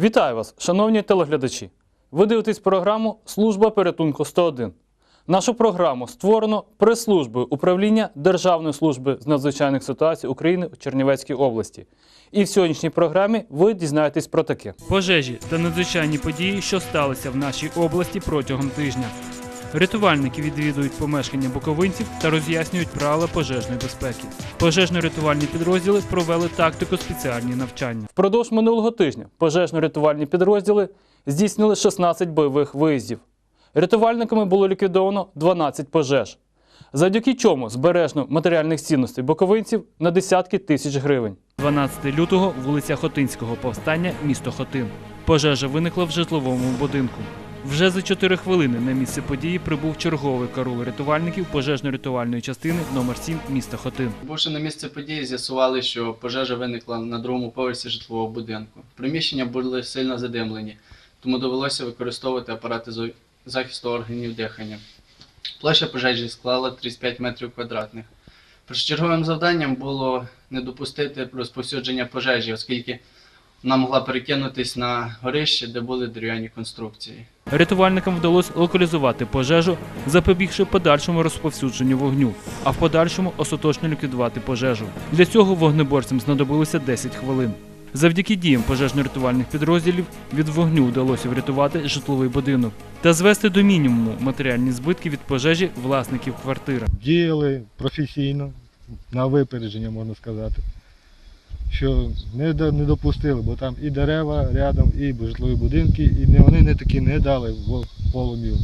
Вітаю вас, шановні телеглядачі! Ви дивитесь програму Служба порятунку 101. Нашу програму створено прес-службою управління Державної служби з надзвичайних ситуацій України у Чернівецькій області. І в сьогоднішній програмі ви дізнаєтесь про таке: пожежі та надзвичайні події, що сталися в нашій області протягом тижня. Рятувальники відвідують помешкання буковинців та роз'яснюють правила пожежної безпеки. Пожежно-рятувальні підрозділи провели тактико спеціальні навчання. Впродовж минулого тижня пожежно-рятувальні підрозділи здійснили 16 бойових виїздів. Рятувальниками було ліквідовано 12 пожеж, завдяки чому збережено матеріальних цінностей боковинців на десятки тисяч гривень. 12 лютого вулиця Хотинського повстання, місто Хотин. Пожежа виникла в житловому будинку. Вже за 4 хвилини на місце події прибув черговий карул рятувальників пожежно-рятувальної частини номер 7 міста Хотин. Прибувши на місце події, з'ясували, що пожежа виникла на другому поверсі житлового будинку. Приміщення були сильно задимлені, тому довелося використовувати апарати захисту органів дихання. Площа пожежі склала 35 метрів квадратних. Першочерговим завданням було не допустити розповсюдження пожежі, оскільки вона могла перекинутись на горище, де були дерев'яні конструкції. Рятувальникам вдалося локалізувати пожежу, запобігши подальшому розповсюдженню вогню, а в подальшому остаточно ліквідувати пожежу. Для цього вогнеборцям знадобилося 10 хвилин. Завдяки діям пожежно-рятувальних підрозділів від вогню вдалося врятувати житловий будинок та звести до мінімуму матеріальні збитки від пожежі власників квартири. діяли професійно, на випередження, можна сказати. Що не, не допустили, бо там і дерева рядом, і житлові будинки, і не, вони не такі не дали полум'ю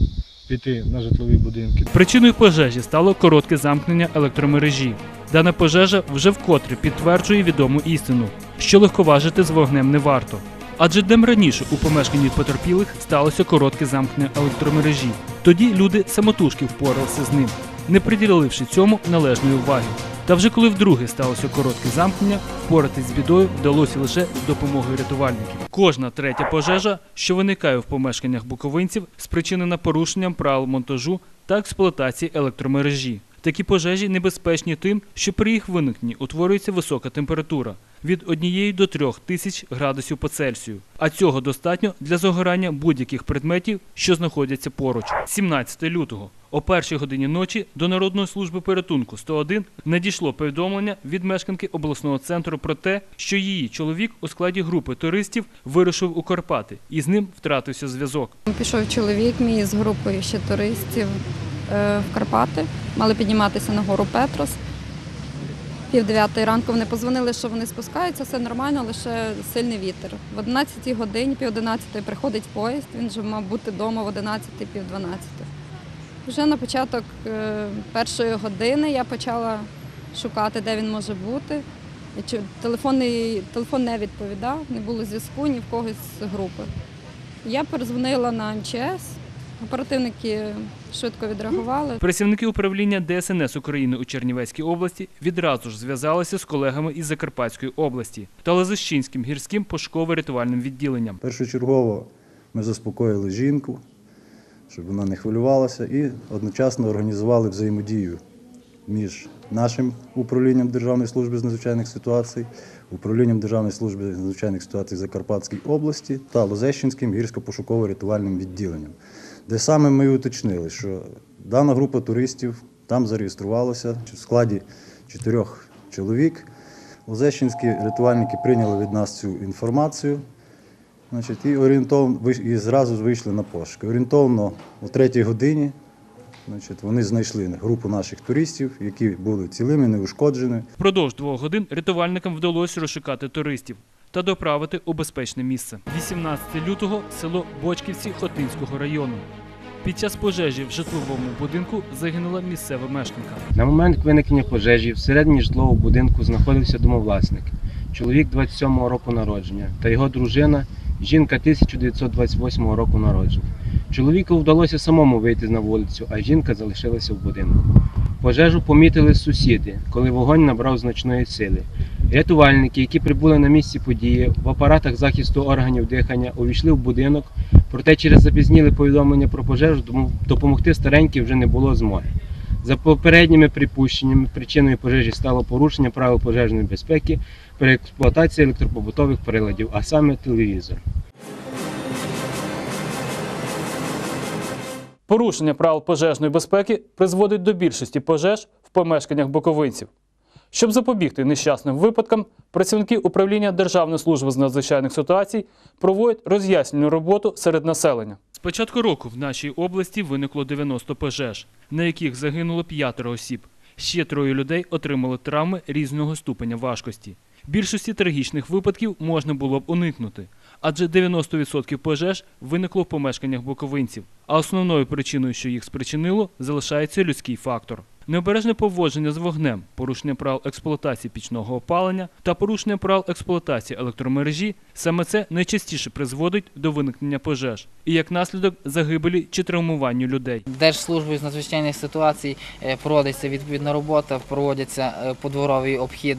піти на житлові будинки. Причиною пожежі стало коротке замкнення електромережі. Дана пожежа вже вкотре підтверджує відому істину, що легковажити з вогнем не варто. Адже днем раніше у помешканні потерпілих сталося коротке замкнення електромережі. Тоді люди самотужки впоралися з ним, не приділивши цьому належної уваги. Та вже коли вдруге сталося коротке замкнення, впоратись з бідою вдалося лише з допомогою рятувальників. Кожна третя пожежа, що виникає в помешканнях буковинців, спричинена порушенням правил монтажу та експлуатації електромережі. Такі пожежі небезпечні тим, що при їх виникненні утворюється висока температура від 1 до 3 тисяч градусів по Цельсію, а цього достатньо для загорання будь-яких предметів, що знаходяться поруч. 17 лютого о першій годині ночі до Народної служби порятунку 101 надійшло повідомлення від мешканки обласного центру про те, що її чоловік у складі групи туристів вирушив у Карпати і з ним втратився зв'язок. Пішов чоловік мій з групою ще туристів е, в Карпати. Мали підніматися на гору Петрос. Пів дев'ятої ранку вони позвонили, що вони спускаються, все нормально, лише сильний вітер. В 11 годині, пів 11 приходить поїзд, він вже мав бути вдома в 11 пів 12. Вже на початок е, першої години я почала шукати, де він може бути. І чи- Телефонний, телефон не відповідав, не було зв'язку ні в когось з групи. Я перезвонила на МЧС, оперативники швидко відреагували. Працівники управління ДСНС України у Чернівецькій області відразу ж зв'язалися з колегами із Закарпатської області та Лазищинським гірським пошуково-рятувальним відділенням. Першочергово ми заспокоїли жінку, щоб вона не хвилювалася, і одночасно організували взаємодію між нашим управлінням Державної служби з надзвичайних ситуацій, управлінням Державної служби з надзвичайних ситуацій Закарпатській області та Лозещинським гірсько-пошуково-рятувальним відділенням, де саме ми уточнили, що дана група туристів там зареєструвалася в складі чотирьох чоловік. Лозещинські рятувальники прийняли від нас цю інформацію. Значить, і орієнтовно і зразу вийшли на пошуки. Орієнтовно о третій годині значить, вони знайшли групу наших туристів, які були цілими, неушкоджені. Впродовж двох годин рятувальникам вдалося розшукати туристів та доправити у безпечне місце. 18 лютого село Бочківці Хотинського району. Під час пожежі в житловому будинку загинула місцева мешканка. На момент виникнення пожежі всередині житлового будинку знаходився домовласник, чоловік 27-го року народження та його дружина, жінка 1928 року народження. Чоловіку вдалося самому вийти на вулицю, а жінка залишилася в будинку. Пожежу помітили сусіди, коли вогонь набрав значної сили. Рятувальники, які прибули на місці події, в апаратах захисту органів дихання увійшли в будинок, проте через запізніле повідомлення про пожежу допомогти старенькій вже не було змоги. За попередніми припущеннями, причиною пожежі стало порушення правил пожежної безпеки при експлуатації електропобутових приладів, а саме телевізор. Порушення правил пожежної безпеки призводить до більшості пожеж в помешканнях боковинців. Щоб запобігти нещасним випадкам, працівники управління Державної служби з надзвичайних ситуацій проводять роз'яснювальну роботу серед населення. З початку року в нашій області виникло 90 пожеж, на яких загинуло п'ятеро осіб. Ще троє людей отримали травми різного ступеня важкості. Більшості трагічних випадків можна було б уникнути, адже 90% пожеж виникло в помешканнях боковинців, а основною причиною, що їх спричинило, залишається людський фактор. Необережне поводження з вогнем, порушення правил експлуатації пічного опалення та порушення правил експлуатації електромережі саме це найчастіше призводить до виникнення пожеж і як наслідок загибелі чи травмуванню людей. Держслужбою з надзвичайних ситуацій е, проводиться відповідна робота, проводиться е, подворовий обхід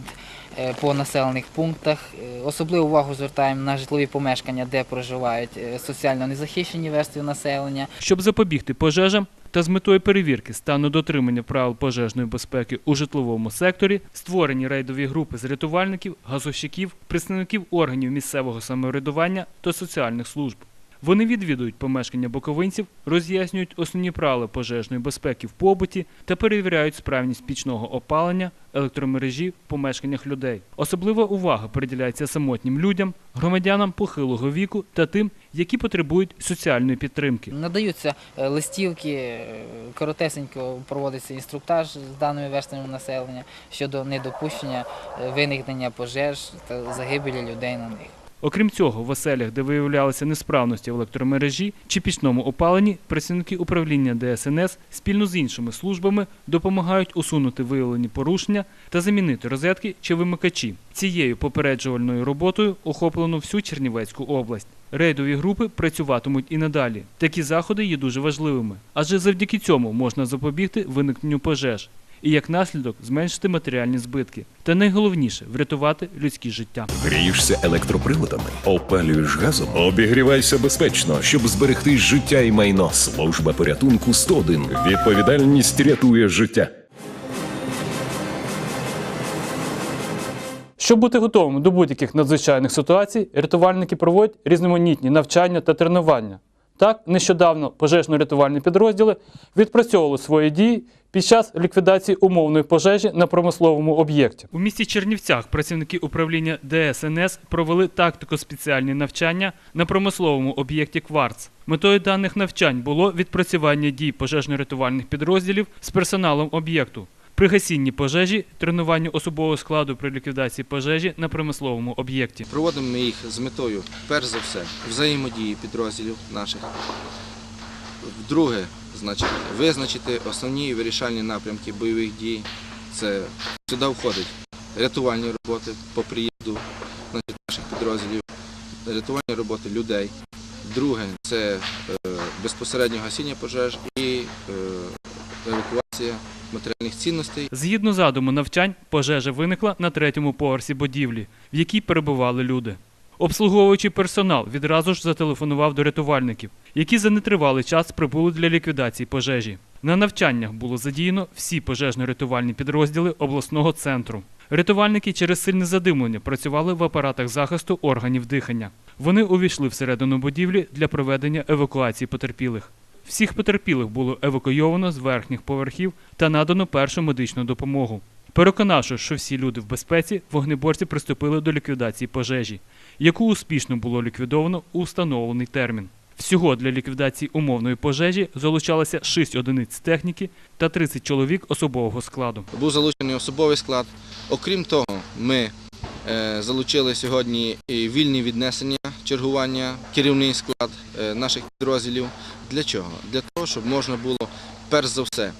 по населених пунктах. Е, Особливу увагу звертаємо на житлові помешкання, де проживають е, соціально незахищені верстви населення. Щоб запобігти пожежам та з метою перевірки стану дотримання правил пожежної безпеки у житловому секторі створені рейдові групи з рятувальників, газовщиків, представників органів місцевого самоврядування та соціальних служб. Вони відвідують помешкання боковинців, роз'яснюють основні правила пожежної безпеки в побуті та перевіряють справність пічного опалення, електромережі в помешканнях людей. Особлива увага приділяється самотнім людям, громадянам похилого віку та тим, які потребують соціальної підтримки. Надаються е, листівки, е, коротесенько проводиться інструктаж з даними верствами населення щодо недопущення е, виникнення пожеж та загибелі людей на них. Окрім цього, в оселях, де виявлялися несправності в електромережі чи пічному опаленні, працівники управління ДСНС спільно з іншими службами допомагають усунути виявлені порушення та замінити розетки чи вимикачі. Цією попереджувальною роботою охоплено всю Чернівецьку область. Рейдові групи працюватимуть і надалі. Такі заходи є дуже важливими, адже завдяки цьому можна запобігти виникненню пожеж і як наслідок зменшити матеріальні збитки. Та найголовніше врятувати людські життя. Грієшся електроприладами, опалюєш газом, обігрівайся безпечно, щоб зберегти життя і майно. Служба порятунку 101. Відповідальність рятує життя. Щоб бути готовими до будь-яких надзвичайних ситуацій, рятувальники проводять різноманітні навчання та тренування. Так, нещодавно пожежно-рятувальні підрозділи відпрацьовували свої дії під час ліквідації умовної пожежі на промисловому об'єкті. У місті Чернівцях працівники управління ДСНС провели тактико-спеціальні навчання на промисловому об'єкті Кварц. Метою даних навчань було відпрацювання дій пожежно-рятувальних підрозділів з персоналом об'єкту. При гасінні пожежі, тренуванню особового складу при ліквідації пожежі на промисловому об'єкті. Проводимо ми їх з метою, перш за все, взаємодії підрозділів наших. Вдруге, значить, визначити основні вирішальні напрямки бойових дій. Це сюди входить рятувальні роботи по приїзду наших підрозділів, рятувальні роботи людей. Друге це е, безпосередньо гасіння пожеж і е, матеріальних цінностей Згідно задуму навчань, пожежа виникла на третьому поверсі будівлі, в якій перебували люди. Обслуговуючий персонал відразу ж зателефонував до рятувальників, які за нетривалий час прибули для ліквідації пожежі. На навчаннях було задіяно всі пожежно-рятувальні підрозділи обласного центру. Рятувальники через сильне задимлення працювали в апаратах захисту органів дихання. Вони увійшли всередину будівлі для проведення евакуації потерпілих. Всіх потерпілих було евакуйовано з верхніх поверхів та надано першу медичну допомогу. Переконавши, що всі люди в безпеці, вогнеборці приступили до ліквідації пожежі, яку успішно було ліквідовано у встановлений термін. Всього для ліквідації умовної пожежі залучалося 6 одиниць техніки та 30 чоловік особового складу. був залучений особовий склад. Окрім того, ми е, залучили сьогодні вільні віднесення чергування, керівний склад е, наших підрозділів. Для чого? Для того, щоб можна було перш за все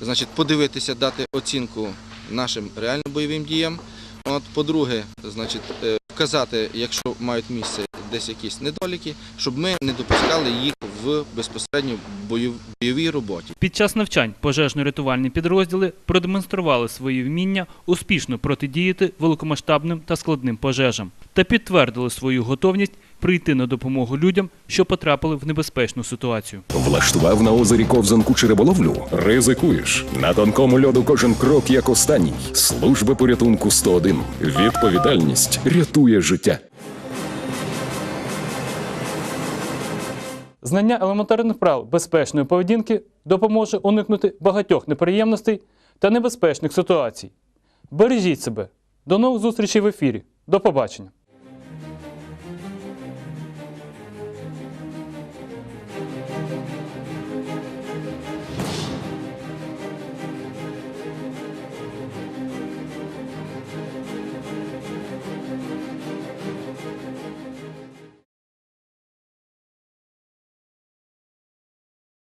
значить, подивитися, дати оцінку нашим реально бойовим діям. От, по-друге, значить, е, вказати, якщо мають місце десь якісь недоліки, щоб ми не допускали їх в безпосередньо бойовій роботі. Під час навчань пожежно-рятувальні підрозділи продемонстрували свої вміння успішно протидіяти великомасштабним та складним пожежам та підтвердили свою готовність прийти на допомогу людям, що потрапили в небезпечну ситуацію. Влаштував на озері ковзанку чи риболовлю? Ризикуєш. На тонкому льоду кожен крок як останній. Служба порятунку 101. Відповідальність рятує життя. Знання елементарних прав безпечної поведінки допоможе уникнути багатьох неприємностей та небезпечних ситуацій. Бережіть себе. До нових зустрічей в ефірі. До побачення!